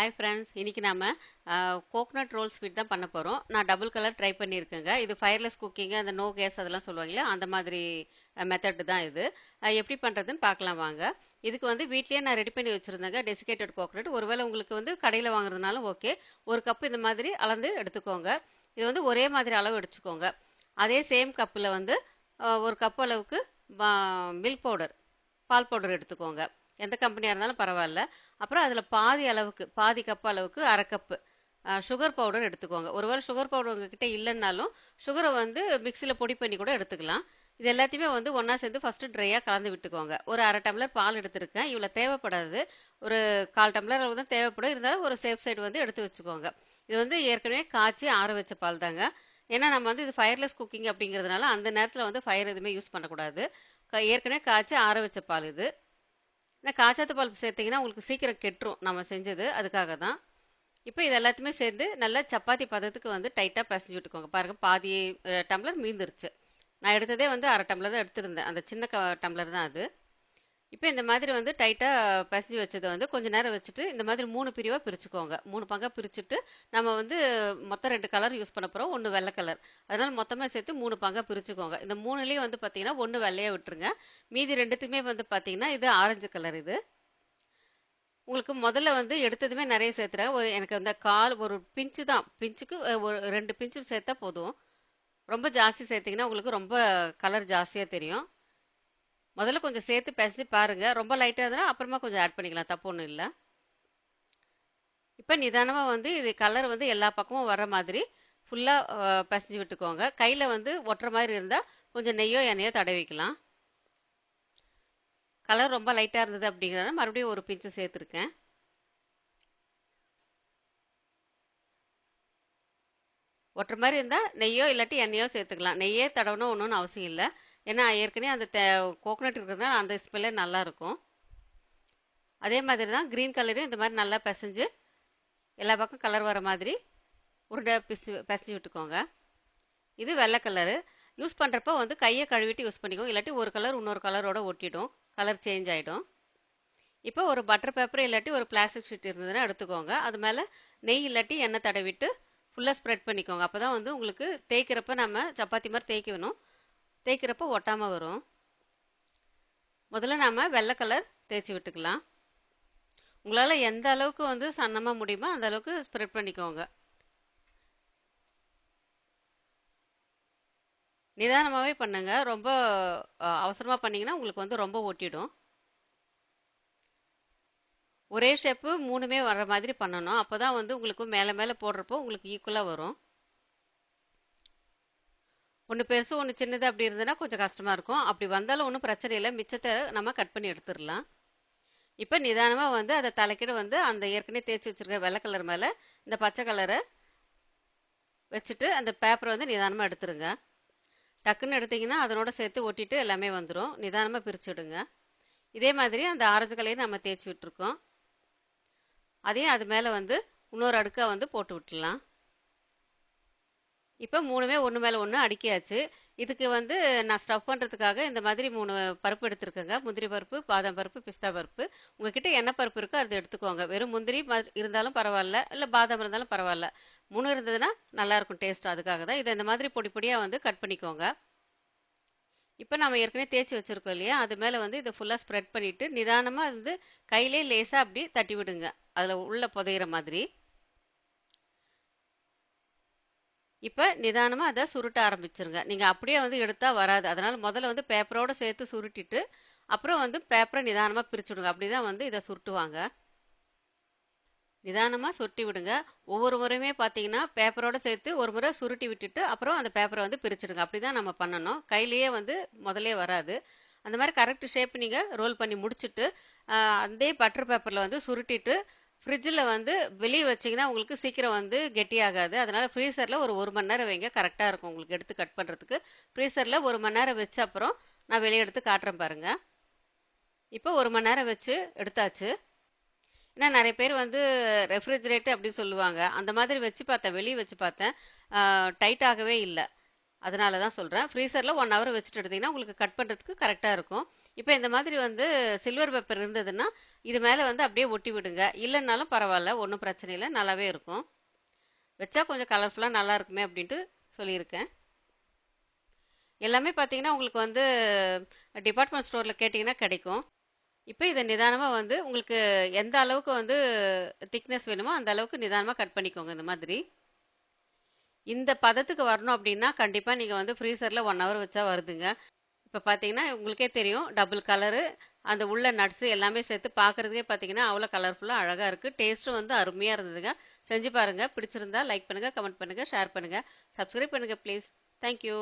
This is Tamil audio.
ஹாய் ஃப்ரெண்ட்ஸ் இன்னைக்கு நாம கோகனட் ரோல் ஸ்வீட் தான் பண்ண போகிறோம் நான் டபுள் கலர் ட்ரை பண்ணியிருக்கேங்க. இது ஃபயர்லெஸ் குக்கிங் அந்த நோ கேஸ் அதெல்லாம் சொல்லுவாங்களே அந்த மாதிரி மெத்தட் தான் இது. எப்படி பண்ணுறதுன்னு பார்க்கலாம் வாங்க. இதுக்கு வந்து வீட்லேயே நான் ரெடி பண்ணி வச்சுருந்தேங்க டெசிகேட்டட் கோகனட் ஒருவேளை உங்களுக்கு வந்து கடையில் வாங்குறதுனாலும் ஓகே ஒரு கப் இந்த மாதிரி அளந்து எடுத்துக்கோங்க. இது வந்து ஒரே மாதிரி அளவு எடுத்துக்கோங்க. அதே சேம் கப்பில் வந்து ஒரு கப் அளவுக்கு மில்க் பவுடர் பால் பவுடர் எடுத்துக்கோங்க. எந்த கம்பெனியாக இருந்தாலும் பரவாயில்ல. அப்புறம் அதில் பாதி அளவுக்கு பாதி கப் அளவுக்கு அரை கப்பு சுகர் பவுடர் எடுத்துக்கோங்க. ஒருவேளை சுகர் பவுடர் உங்ககிட்ட இல்லைன்னாலும் சுகரை வந்து மிக்சியில் பொடி பண்ணி கூட எடுத்துக்கலாம். இது எல்லாத்தையுமே வந்து ஒன்றா சேர்ந்து ஃபஸ்ட்டு ட்ரையாக கலந்து விட்டுக்கோங்க. ஒரு அரை டம்ளர் பால் எடுத்திருக்கேன். இவ்வளோ தேவைப்படாது. ஒரு கால் டம்ளர் அளவு தான் தேவைப்படும். இருந்தாலும் ஒரு சேஃப் சைடு வந்து எடுத்து வச்சுக்கோங்க. இது வந்து ஏற்கனவே காய்ச்சி ஆற வச்ச பால் தாங்க. ஏன்னா நம்ம வந்து இது ஃபயர்லெஸ் குக்கிங் அப்படிங்கிறதுனால அந்த நேரத்தில் வந்து ஃபயர் எதுவுமே யூஸ் பண்ணக்கூடாது. க- ஏற்கனவே காய்ச்சி ஆற வச்ச பால் இது. ஏன்னா காய்ச்சாத்து பால் சேர்த்திங்கன்னா உங்களுக்கு சீக்கிரம் கெட்டுரும். நம்ம செஞ்சது அதுக்காக தான் இப்போ இது எல்லாத்தையுமே சேர்ந்து நல்லா சப்பாத்தி பதத்துக்கு வந்து டைட்டாக பிசைஞ்சு விட்டுக்கோங்க. பாருங்க பாதி டம்ளர் மீந்துருச்சு. நான் எடுத்ததே வந்து அரை டம்ளர் தான் எடுத்திருந்தேன். அந்த சின்ன க டம்ளர் தான் அது. இப்போ இந்த மாதிரி வந்து டைட்டாக பசஞ்சு வச்சதை வந்து கொஞ்ச நேரம் வச்சுட்டு இந்த மாதிரி மூணு பிரிவாக பிரிச்சுக்கோங்க. மூணு பங்காக பிரிச்சுட்டு நம்ம வந்து மொத்தம் ரெண்டு கலர் யூஸ் பண்ண போகிறோம் ஒன்று வெள்ளை கலர் அதனால் மொத்தமாக சேர்த்து மூணு பங்காக பிரிச்சுக்கோங்க. இந்த மூணுலேயும் வந்து பார்த்தீங்கன்னா ஒன்று வெள்ளையாக விட்டுருங்க. மீதி ரெண்டுத்துக்குமே வந்து பார்த்தீங்கன்னா இது ஆரஞ்சு கலர் இது. உங்களுக்கு முதல்ல வந்து எடுத்ததுமே நிறைய சேர்த்துறேன். ஒரு எனக்கு அந்த கால் ஒரு பிஞ்சு தான். பிஞ்சுக்கு ஒரு ரெண்டு பிஞ்சு சேர்த்தா போதும். ரொம்ப ஜாஸ்தி சேர்த்தீங்கன்னா உங்களுக்கு ரொம்ப கலர் ஜாஸ்தியாக தெரியும். முதல்ல கொஞ்சம் சேர்த்து பிசைஞ்சு பாருங்க. ரொம்ப லைட்டாக இருந்தால் அப்புறமா கொஞ்சம் ஆட் பண்ணிக்கலாம். தப்பு ஒன்றும் இல்லை. இப்போ நிதானமாக வந்து இது கலர் வந்து எல்லா பக்கமும் வர மாதிரி ஃபுல்லாக பிசைஞ்சு விட்டுக்கோங்க. கையில் வந்து ஒட்டுற மாதிரி இருந்தால் கொஞ்சம் நெய்யோ எண்ணெயோ தடவிக்கலாம் கலர் ரொம்ப லைட்டாக இருந்தது அப்படிங்கிறத மறுபடியும் ஒரு பிஞ்சு சேர்த்துருக்கேன். ஒட்டுற மாதிரி இருந்தால் நெய்யோ இல்லாட்டி எண்ணெயோ சேர்த்துக்கலாம். நெய்யே தடவணும் ஒன்றும் அவசியம் இல்லை. ஏன்னா ஏற்கனவே அந்த கோகனட் இருக்கிறதுனால அந்த ஸ்மெல்லே நல்லாயிருக்கும் அதே மாதிரி தான் க்ரீன் கலரையும் இந்த மாதிரி நல்லா பிசைஞ்சு எல்லா பக்கம் கலர் வர மாதிரி உருண்டை பிசு பிசைஞ்சு விட்டுக்கோங்க. இது வெள்ளை கலரு யூஸ் பண்ணுறப்ப வந்து கையை கழுவிட்டு யூஸ் பண்ணிக்கோங்க. இல்லாட்டி ஒரு கலர் இன்னொரு கலரோட ஒட்டிடும். கலர் சேஞ்ச் ஆகிடும் இப்போ ஒரு பட்டர் பேப்பர் இல்லாட்டி ஒரு பிளாஸ்டிக் ஷீட் இருந்ததுன்னா எடுத்துக்கோங்க. அது மேலே நெய் இல்லாட்டி எண்ணெய் தடவிட்டு ஃபுல்லாக ஸ்ப்ரெட் பண்ணிக்கோங்க. அப்போ தான் வந்து உங்களுக்கு தேய்க்கிறப்ப நம்ம சப்பாத்தி மாதிரி தேய்க்கணும் தேய்க்கிறப்ப ஒட்டாமல் வரும். முதல்ல நாம் வெள்ளை கலர் தேய்ச்சி விட்டுக்கலாம். உங்களால் எந்த அளவுக்கு வந்து சன்னமாக முடியுமோ அந்த அளவுக்கு ஸ்ப்ரெட் பண்ணிக்கோங்க. நிதானமாகவே பண்ணுங்க. ரொம்ப அவசரமாக பண்ணிங்கன்னா உங்களுக்கு வந்து ரொம்ப ஒட்டிடும். ஒரே ஷேப்பு மூணுமே வர்ற மாதிரி பண்ணணும். அப்போ தான் வந்து உங்களுக்கு மேலே மேலே போடுறப்போ உங்களுக்கு ஈக்குவலாக வரும். ஒன்று பெருசு ஒன்று சின்னது அப்படி இருந்ததுன்னா கொஞ்சம் கஷ்டமாக இருக்கும். அப்படி வந்தாலும் ஒன்றும் பிரச்சனை இல்லை. மிச்சத்தை நம்ம கட் பண்ணி எடுத்துடலாம். இப்போ நிதானமாக வந்து அதை தலைக்கிட வந்து அந்த ஏற்கனவே தேய்ச்சி வச்சுருக்க வெள்ளை கலர் மேலே இந்த பச்சை கலரை வச்சுட்டு அந்த பேப்பரை வந்து நிதானமாக எடுத்துருங்க. டக்குன்னு எடுத்தீங்கன்னா அதனோட சேர்த்து ஒட்டிட்டு எல்லாமே வந்துடும் நிதானமாக பிரித்து விடுங்க இதே மாதிரி அந்த ஆரஞ்சு கலையும் நம்ம தேய்ச்சி விட்டுருக்கோம். அதையும் அது மேலே வந்து இன்னொரு அடுக்காக வந்து போட்டு விட்டுலாம் இப்போ மூணுமே ஒன்று மேலே ஒன்று அடுக்கியாச்சு. இதுக்கு வந்து நான் ஸ்டஃப் பண்ணுறதுக்காக இந்த மாதிரி மூணு பருப்பு எடுத்துருக்கேங்க. முந்திரி பருப்பு பாதாம் பருப்பு பிஸ்தா பருப்பு. உங்ககிட்ட என்ன பருப்பு இருக்கோ அதை எடுத்துக்கோங்க. வெறும் முந்திரி ம- இருந்தாலும் பரவாயில்ல இல்லை பாதாம் இருந்தாலும் பரவாயில்ல. மூணு இருந்ததுன்னா நல்லாயிருக்கும் டேஸ்ட் அதுக்காக தான். இதை இந்த மாதிரி பொடி பொடியாக வந்து கட் பண்ணிக்கோங்க. இப்போ நம்ம ஏற்கனவே தேய்ச்சி வச்சிருக்கோம் இல்லையா? அது மேலே வந்து இதை ஃபுல்லாக ஸ்ப்ரெட் பண்ணிவிட்டு நிதானமாக வந்து கையிலே லேசாக அப்படி தட்டி விடுங்க. அதில் உள்ள புதையிற மாதிரி. இப்போ நிதானமாக அதை சுருட்ட ஆரம்பிச்சிருங்க. நீங்கள் அப்படியே வந்து எடுத்தால் வராது. அதனால் முதல்ல வந்து பேப்பரோடு சேர்த்து சுருட்டிட்டு அப்புறம் வந்து பேப்பரை நிதானமாக பிரிச்சு விடுங்க அப்படி தான் வந்து இதை சுருட்டுவாங்க. நிதானமாக சுருட்டி விடுங்க. ஒவ்வொரு முறையுமே பார்த்தீங்கன்னா பேப்பரோடு சேர்த்து ஒரு முறை சுருட்டி விட்டுட்டு அப்புறம் அந்த பேப்பரை வந்து பிரிச்சுடுங்க. அப்படி தான் நம்ம பண்ணணும். கையிலேயே வந்து முதலே வராது. அந்த மாதிரி கரெக்ட் ஷேப் நீங்கள் ரோல் பண்ணி முடிச்சுட்டு அதே பட்டர் பேப்பரில் வந்து சுருட்டிட்டு ஃப்ரிட்ஜில் வந்து வெளியே வச்சிங்கன்னா உங்களுக்கு சீக்கிரம் வந்து கெட்டியாகாது. அதனால் ஃப்ரீசரில் ஒரு ஒரு மணி நேரம் வைங்க. கரெக்டாக இருக்கும் உங்களுக்கு எடுத்து கட் பண்ணுறதுக்கு ஃப்ரீசரில் ஒரு மணி நேரம் வச்ச அப்புறம் நான் வெளியே எடுத்து காட்டுறேன் பாருங்கள் இப்போ ஒரு மணி நேரம் வச்சு எடுத்தாச்சு. ஏன்னா நிறைய பேர் வந்து ரெஃப்ரிஜிரேட்டர் அப்படி சொல்லுவாங்க. அந்த மாதிரி வச்சு பார்த்தேன் வெளியே வச்சு பார்த்தேன். டைட் ஆகவே இல்லை. அதனால தான் சொல்கிறேன் ஃப்ரீசரில் ஒன் ஹவர் வச்சுட்டு எடுத்தீங்கன்னா உங்களுக்கு கட் பண்ணுறதுக்கு கரெக்டாக இருக்கும். இப்போ இந்த மாதிரி வந்து சில்வர் பேப்பர் இருந்ததுன்னா இது மேலே வந்து அப்படியே ஒட்டி விடுங்க. இல்லைன்னாலும் பரவாயில்ல ஒன்றும் பிரச்சனை இல்லை நல்லாவே இருக்கும். வச்சா கொஞ்சம் கலர்ஃபுல்லாக நல்லா இருக்குமே அப்படின்ட்டு சொல்லியிருக்கேன். எல்லாமே பார்த்தீங்கன்னா உங்களுக்கு வந்து டிபார்ட்மெண்ட் ஸ்டோரில் கேட்டிங்கன்னா கிடைக்கும். இப்போ இதை நிதானமாக வந்து உங்களுக்கு எந்த அளவுக்கு வந்து திக்னஸ் வேணுமோ அந்த அளவுக்கு நிதானமாக கட் பண்ணிக்கோங்க இந்த மாதிரி. இந்த பதத்துக்கு வரணும் அப்படின்னா கண்டிப்பாக நீங்கள் வந்து ஃப்ரீசரில் ஒன் ஹவர் வச்சா வருதுங்க. இப்போ பார்த்தீங்கன்னா உங்களுக்கே தெரியும் டபுள் கலரு அந்த உள்ள நட்ஸு எல்லாமே சேர்த்து பார்க்குறதுக்கே பார்த்தீங்கன்னா அவ்வளோ கலர்ஃபுல்லாக அழகாக இருக்குது டேஸ்ட்டும் வந்து அருமையாக இருந்ததுங்க. செஞ்சு பாருங்கள் பிடிச்சிருந்தா லைக் பண்ணுங்கள் கமெண்ட் பண்ணுங்கள் ஷேர் பண்ணுங்கள் சப்ஸ்கிரைப் பண்ணுங்கள் ப்ளீஸ் தேங்க்யூ